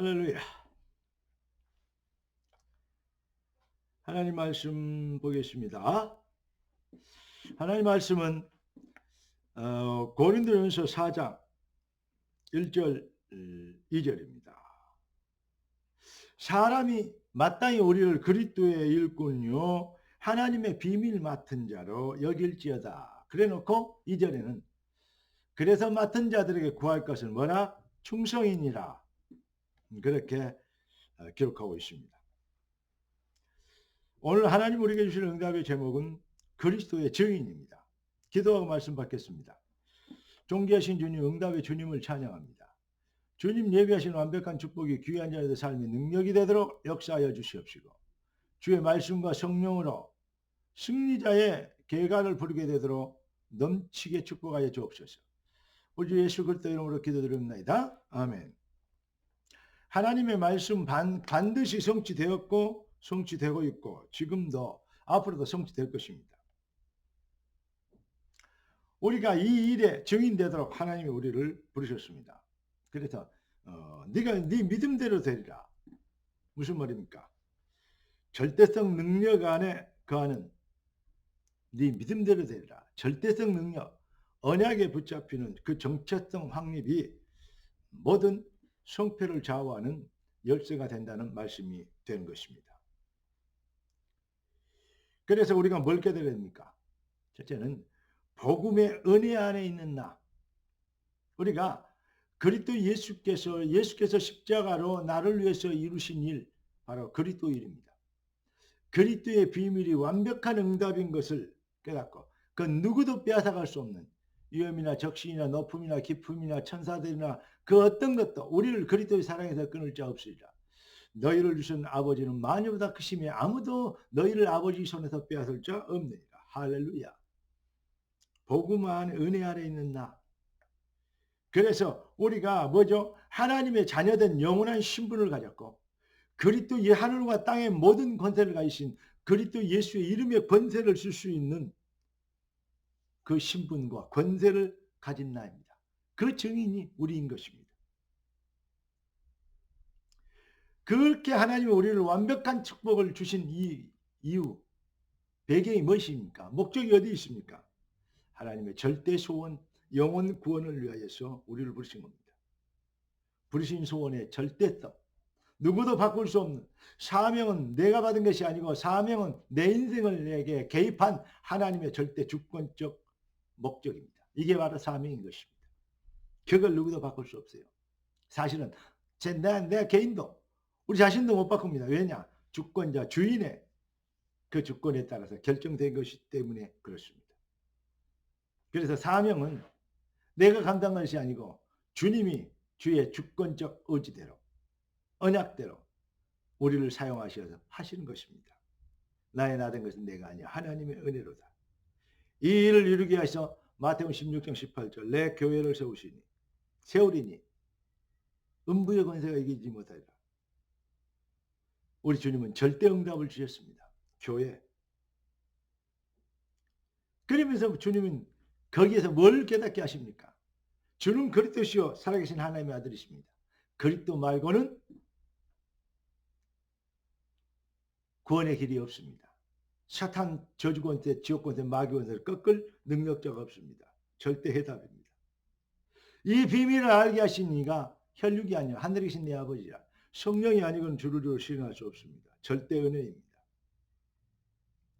할렐루야. 하나님 말씀 보겠습니다. 하나님 말씀은 어, 고린도전서 4장 1절 2절입니다. 사람이 마땅히 우리를 그리스도의 일꾼요 하나님의 비밀 맡은 자로 여길지어다. 그래놓고 2절에는 그래서 맡은 자들에게 구할 것은 뭐라 충성이니라 그렇게 어, 기록하고 있습니다. 오늘 하나님 우리에게 주실 응답의 제목은 그리스도의 증인입니다. 기도하고 말씀 받겠습니다. 존귀하신 주님 응답의 주님을 찬양합니다. 주님 예비하신 완벽한 축복이 귀한 자들의 삶의 능력이 되도록 역사하여 주시옵시고 주의 말씀과 성령으로 승리자의 계가를 부르게 되도록 넘치게 축복하여 주옵소서. 우리 주 예수 그리스도 이름으로 기도드립니다. 아멘. 하나님의 말씀 반, 반드시 성취되었고 성취되고 있고 지금도 앞으로도 성취될 것입니다. 우리가 이 일에 증인되도록 하나님이 우리를 부르셨습니다. 그래서 어, 네가 네 믿음대로 되리라. 무슨 말입니까? 절대성 능력 안에 거하는 네 믿음대로 되리라. 절대성 능력, 언약에 붙잡히는 그 정체성 확립이 모든 성패를 좌우하는 열쇠가 된다는 말씀이 되는 것입니다. 그래서 우리가 뭘 깨달아야 됩니까? 첫째는 복음의 은혜 안에 있는 나. 우리가 그리스도 예수께서 예수께서 십자가로 나를 위해서 이루신 일 바로 그리스도 일입니다. 그리스도의 비밀이 완벽한 응답인 것을 깨닫고 그 누구도 빼앗아갈 수 없는 위험이나 적신이나 높음이나 기품이나 천사들이나 그 어떤 것도 우리를 그리스도의 사랑에서 끊을 자 없으리라. 너희를 주신 아버지는 마녀보다 크심에 아무도 너희를 아버지 손에서 빼앗을 자 없느니라. 할렐루야. 복음한 은혜 아래 있는 나. 그래서 우리가 뭐죠? 하나님의 자녀된 영원한 신분을 가졌고 그리스도 예 하늘과 땅의 모든 권세를 가지신 그리스도 예수의 이름의 권세를 쓸 수 있는 그 신분과 권세를 가진 나입니다. 그 증인이 우리인 것입니다. 그렇게 하나님이 우리를 완벽한 축복을 주신 이 이유, 배경이 무엇입니까? 목적이 어디 있습니까? 하나님의 절대 소원, 영원 구원을 위하여서 우리를 부르신 겁니다. 부르신 소원의 절대성, 누구도 바꿀 수 없는 사명은 내가 받은 것이 아니고 사명은 내 인생을 내게 개입한 하나님의 절대 주권적 목적입니다. 이게 바로 사명인 것입니다. 그걸 누구도 바꿀 수 없어요. 사실은 제, 내, 내 개인도 우리 자신도 못 바꿉니다. 왜냐? 주권자, 주인의 그 주권에 따라서 결정된 것이 때문에 그렇습니다. 그래서 사명은 내가 감당한 것이 아니고 주님이 주의 주권적 의지대로 언약대로 우리를 사용하셔서 하시는 것입니다. 나의 나된 것은 내가 아니야. 하나님의 은혜로다. 이 일을 이루게 하셔 마태복음 16장 18절 내 교회를 세우시니 세우리니 음부의 권세가 이기지 못하리라. 우리 주님은 절대 응답을 주셨습니다. 교회. 그러면서 주님은 거기에서 뭘 깨닫게 하십니까? 주는 그리스도시요 살아계신 하나님의 아들이십니다. 그리스도 말고는 구원의 길이 없습니다. 사탄 저주권세, 지옥권세, 마귀권세를 꺾을 능력자가 없습니다. 절대 해답입니다. 이 비밀을 알게 하신 이가 혈육이 아니라 하늘에 계신 내 아버지라. 성령이 아니고는 주를 주로 실현할 수 없습니다. 절대 은혜입니다.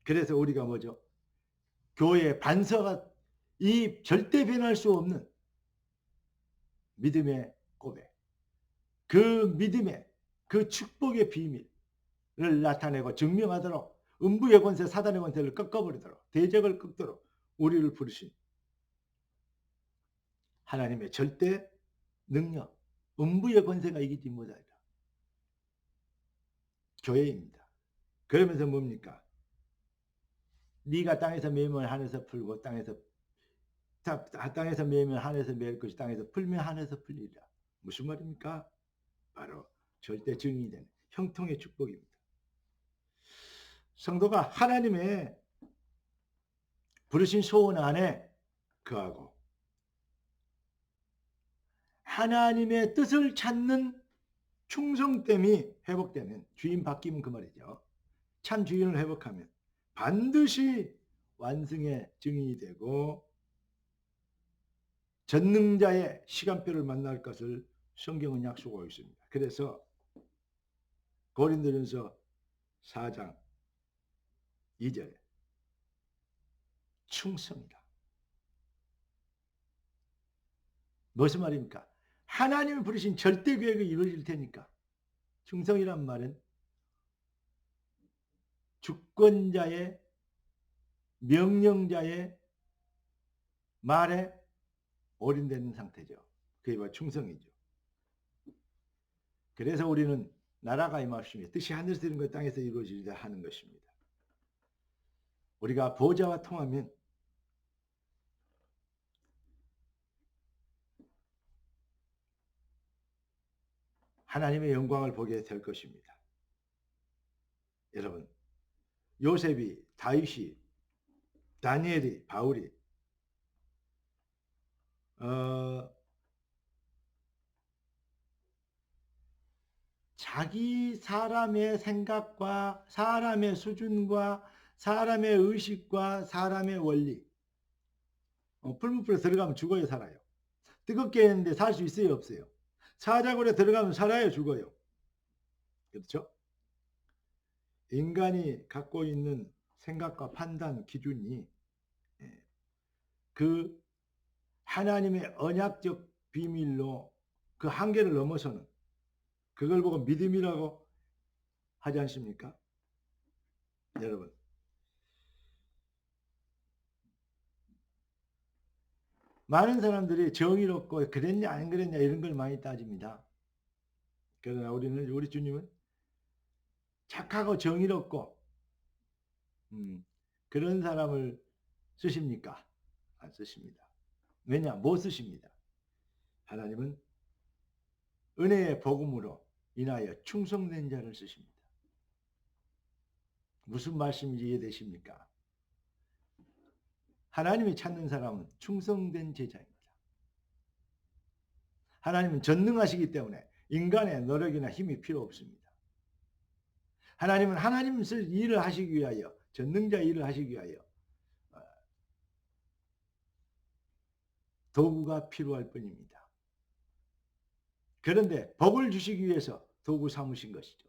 그래서 우리가 뭐죠? 교회의 반서가 이 절대 변할 수 없는 믿음의 고백. 그 믿음의 그 축복의 비밀을 나타내고 증명하도록 음부의 권세, 사단의 권세를 꺾어버리도록 대적을 꺾도록 우리를 부르신 하나님의 절대 능력, 음부의 권세가 이기지 못하리라. 교회입니다. 그러면서 뭡니까? 네가 땅에서 매면 하늘에서 풀고 땅에서 땅에서 매면 하늘에서 매일 것이 땅에서 풀면 하늘에서 풀리리라. 무슨 말입니까? 바로 절대 증인이 되는 형통의 축복입니다. 성도가 하나님의 부르신 소원 안에 거하고 하나님의 뜻을 찾는 충성됨이 회복되면 주인 바뀌면 그 말이죠. 참 주인을 회복하면 반드시 완승의 증인이 되고 전능자의 시간표를 만날 것을 성경은 약속하고 있습니다. 그래서 고린도전서 4장 2절에 충성이다. 무슨 말입니까? 하나님이 부르신 절대 계획이 이루어질 테니까 충성이란 말은 주권자의 명령자의 말에 올인되는 상태죠. 그게 바로 충성이죠. 그래서 우리는 나라가 임합시며 뜻이 하늘에서 이룬 것 땅에서 이루어지리라 하는 것입니다. 우리가 보좌와 통하면 하나님의 영광을 보게 될 것입니다. 여러분, 요셉이, 다윗이, 다니엘이, 바울이 어, 자기 사람의 생각과 사람의 수준과 사람의 의식과 사람의 원리. 어, 풀무풀에 들어가면 죽어요 살아요. 뜨겁게 했는데 살 수 있어요 없어요? 사자굴에 들어가면 살아요 죽어요? 그렇죠? 인간이 갖고 있는 생각과 판단 기준이 예, 그 하나님의 언약적 비밀로 그 한계를 넘어서는 그걸 보고 믿음이라고 하지 않습니까? 여러분 많은 사람들이 정의롭고 그랬냐 안 그랬냐 이런 걸 많이 따집니다. 그러나 우리는 우리 주님은 착하고 정의롭고 음, 그런 사람을 쓰십니까? 안 쓰십니다. 왜냐? 못 쓰십니다. 하나님은 은혜의 복음으로 인하여 충성된 자를 쓰십니다. 무슨 말씀인지 이해되십니까? 하나님이 찾는 사람은 충성된 제자입니다. 하나님은 전능하시기 때문에 인간의 노력이나 힘이 필요 없습니다. 하나님은 하나님 쓸 일을 하시기 위하여 전능자 일을 하시기 위하여 어, 도구가 필요할 뿐입니다. 그런데 복을 주시기 위해서 도구 삼으신 것이죠.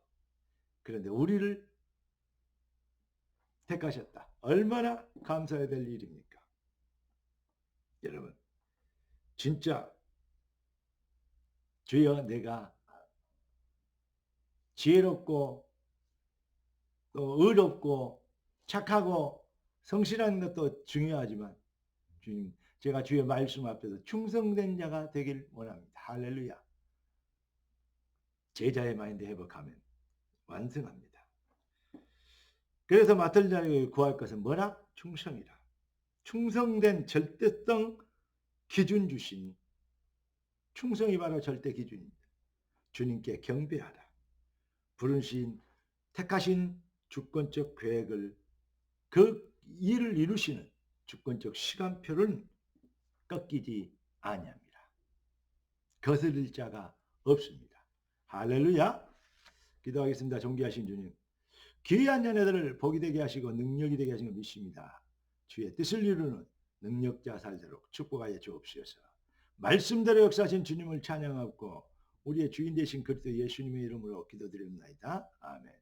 그런데 우리를 택하셨다. 얼마나 감사해야 될 일입니까? 여러분, 진짜 주여 내가 지혜롭고 또 의롭고 착하고 성실한 것도 중요하지만 주님 제가 주의 말씀 앞에서 충성된 자가 되길 원합니다. 할렐루야. 제자의 마인드 회복하면 완성합니다. 그래서 맡을 자에게 구할 것은 뭐라? 충성이라. 충성된 절대성 기준 주신 충성이 바로 절대 기준입니다. 주님께 경배하라. 부르신 택하신 주권적 계획을 그 일을 이루시는 주권적 시간표를 꺾이지 아니합니다. 거스릴 자가 없습니다. 할렐루야. 기도하겠습니다. 존귀하신 주님. 귀한 자녀들을 복이 되게 하시고 능력이 되게 하시는 믿습니다. 주의 뜻을 이루는 능력자 살도록 축복하여 주옵소서. 말씀대로 역사하신 주님을 찬양하고 우리의 주인 되신 그리스도 예수님의 이름으로 기도드립니다. 아멘.